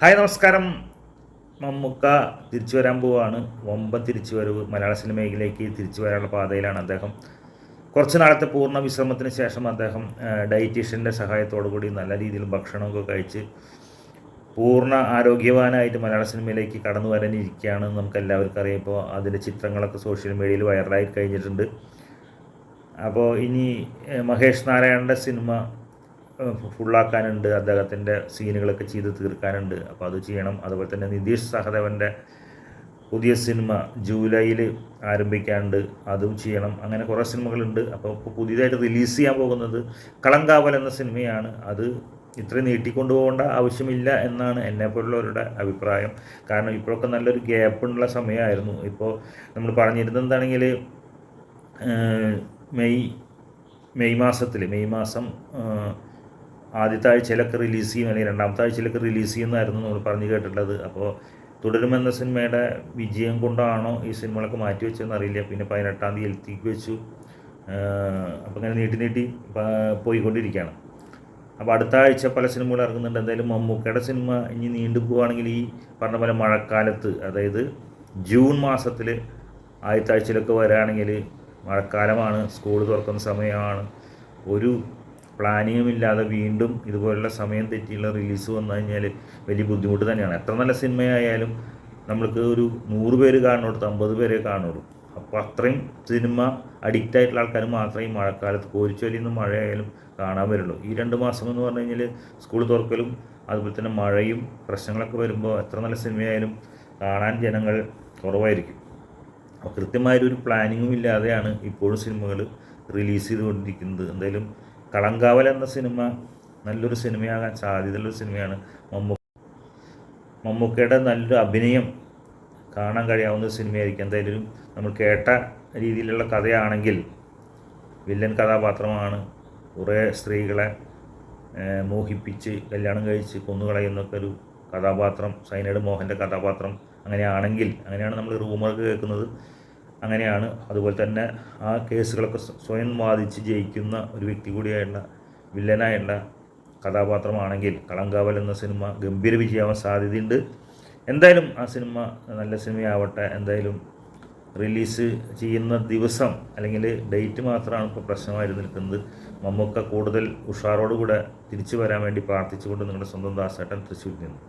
Hi നമസ്കാരം. മമ്മൂക്ക തിരിച്ചു വരാൻ പോവാണ്. വമ്പൻ തിരിച്ചു വരവ് മലയാള സിനിമയിലേക്ക് തിരിച്ചു വരാനുള്ള പാതയിലാണ് അദ്ദേഹം. കുറച്ച് നാളത്തെ പൂർണ വിശ്രമത്തിന് ശേഷം അദ്ദേഹം ഡയറ്റീഷ്യന്റെ സഹായത്തോടു കൂടി നല്ല രീതിയിൽ ഭക്ഷണമൊക്കെ കഴിച്ച് പൂർണ ആരോഗ്യവാനായിട്ട് മലയാള സിനിമയിലേക്ക് കടന്നു വരാനിരിക്കുകയാണ് നമുക്ക് എല്ലാവർക്കും അറിയാം. ഇപ്പോൾ അതിന്റെ ചിത്രങ്ങളൊക്കെ സോഷ്യൽ മീഡിയയിൽ വൈറലായി കഴിഞ്ഞിട്ടുണ്ട്. അപ്പോൾ ഇനി മഹേഷ് നാരായണന്റെ സിനിമ ഫുള്ളാക്കാനുണ്ട് അദ്ദേഹത്തിന്റെ സീനുകളൊക്കെ ചെയ്ത് തീർക്കാനുണ്ട്. അപ്പോൾ അത് ചെയ്യണം. അതുപോലെ തന്നെ നിതീഷ് സഹദേവന്റെ പുതിയ സിനിമ ജൂലൈയിൽ ആരംഭിക്കാണ്ട് അതും ചെയ്യണം. അങ്ങനെ കുറേ സിനിമകളുണ്ട്. അപ്പോൾ ഇപ്പോൾ പുതിയതായിട്ട് റിലീസ് ചെയ്യാൻ പോകുന്നത് കളങ്കാവൽ എന്ന സിനിമയാണ്. അത് ഇത്രയും നീട്ടിക്കൊണ്ടുപോകേണ്ട ആവശ്യമില്ല എന്നാണ് എന്നെപ്പോലുള്ളവരുടെ അഭിപ്രായം. കാരണം ഇപ്പോഴൊക്കെ നല്ലൊരു ഗ്യാപ്പുള്ള സമയമായിരുന്നു. ഇപ്പോൾ നമ്മൾ പറഞ്ഞിരുന്നത് എന്താണെങ്കിൽ മെയ് മെയ് മാസത്തിൽ മെയ് മാസം ആദ്യത്തെ ആഴ്ചയിലൊക്കെ റിലീസ് ചെയ്യും അല്ലെങ്കിൽ രണ്ടാമത്തെ ആഴ്ചയിലൊക്കെ റിലീസ് ചെയ്യുന്നതായിരുന്നു നമ്മൾ പറഞ്ഞു കേട്ടിട്ടുള്ളത്. അപ്പോൾ തുടരുമെന്ന സിനിമയുടെ വിജയം കൊണ്ടാണോ ഈ സിനിമകളൊക്കെ മാറ്റി വെച്ചതെന്ന് അറിയില്ല. പിന്നെ പതിനെട്ടാം തീയതി എൽത്തിക്ക് വെച്ചു അപ്പോൾ അങ്ങനെ നീട്ടി നീട്ടി പോയിക്കൊണ്ടിരിക്കുകയാണ്. അപ്പോൾ അടുത്ത ആഴ്ച പല സിനിമകൾ ഇറങ്ങുന്നുണ്ട്. എന്തായാലും മമ്മൂക്കയുടെ സിനിമ ഇനി നീണ്ടു പോവുകയാണെങ്കിൽ ഈ പറഞ്ഞ പോലെ മഴക്കാലത്ത് അതായത് ജൂൺ മാസത്തിൽ ആദ്യത്തെ ആഴ്ചയിലൊക്കെ വരികയാണെങ്കിൽ മഴക്കാലമാണ് സ്കൂൾ തുറക്കുന്ന സമയമാണ്. ഒരു പ്ലാനിങ്ങും ഇല്ലാതെ വീണ്ടും ഇതുപോലുള്ള സമയം തെറ്റിയുള്ള റിലീസ് വന്നു കഴിഞ്ഞാൽ വലിയ ബുദ്ധിമുട്ട് തന്നെയാണ്. എത്ര നല്ല സിനിമയായാലും നമ്മൾക്ക് ഒരു നൂറ് പേര് കാണുന്നിടത്ത് അമ്പത് പേരെ കാണുള്ളൂ. അപ്പോൾ അത്രയും സിനിമ അഡിക്റ്റ് ആയിട്ടുള്ള ആൾക്കാർ മാത്രമേ ഈ മഴക്കാലത്ത് കോരിച്ചൊലിന്ന് മഴയായാലും കാണാൻ വരുള്ളൂ. ഈ രണ്ട് മാസം എന്ന് പറഞ്ഞു കഴിഞ്ഞാൽ സ്കൂൾ തുറക്കലും അതുപോലെ തന്നെ മഴയും പ്രശ്നങ്ങളൊക്കെ വരുമ്പോൾ എത്ര നല്ല സിനിമയായാലും കാണാൻ ജനങ്ങൾ കുറവായിരിക്കും. അപ്പോൾ കൃത്യമായൊരു പ്ലാനിങ്ങും ഇല്ലാതെയാണ് ഇപ്പോഴും സിനിമകൾ റിലീസ് ചെയ്തുകൊണ്ടിരിക്കുന്നത്. എന്തായാലും കളങ്കാവൽ എന്ന സിനിമ നല്ലൊരു സിനിമയാകാൻ സാധ്യതയുള്ള സിനിമയാണ് മമ്മൂ. മമ്മൂക്കയുടെ നല്ലൊരു അഭിനയം കാണാൻ കഴിയാവുന്ന സിനിമയായിരിക്കും. എന്തായാലും നമ്മൾ കേട്ട രീതിയിലുള്ള കഥയാണെങ്കിൽ വില്ലൻ കഥാപാത്രമാണ് കുറേ സ്ത്രീകളെ മോഹിപ്പിച്ച് കല്യാണം കഴിച്ച് കൊന്നുകളയുന്നൊക്കെ ഒരു കഥാപാത്രം സൈനേഡ് മോഹന്റെ കഥാപാത്രം അങ്ങനെയാണെങ്കിൽ അങ്ങനെയാണ് നമ്മൾ റൂമർ കേൾക്കുന്നത്. അങ്ങനെയാണ്. അതുപോലെ തന്നെ ആ കേസുകളൊക്കെ സ്വയം വാദിച്ച് ജയിക്കുന്ന ഒരു വ്യക്തി കൂടിയായുള്ള വില്ലനായുള്ള കഥാപാത്രമാണെങ്കിൽ കളങ്കാവൽ എന്ന സിനിമ ഗംഭീര വിജയമാവാൻ സാധ്യതയുണ്ട്. എന്തായാലും ആ സിനിമ നല്ല സിനിമയാവട്ടെ എന്തായാലും റിലീസ് ചെയ്യുന്ന ദിവസം അല്ലെങ്കിൽ ഡേറ്റ് മാത്രമാണ് ഇപ്പോൾ പ്രശ്നമായി നിൽക്കുന്നത്. മമ്മൂക്ക കൂടുതൽ ഉഷാറോടുകൂടെ തിരിച്ചു വരാൻ വേണ്ടി പ്രാർത്ഥിച്ചുകൊണ്ട് നിങ്ങളുടെ സ്വന്തം ദാസേട്ടൻ തൃശ്ശൂരിൽ നിന്ന്.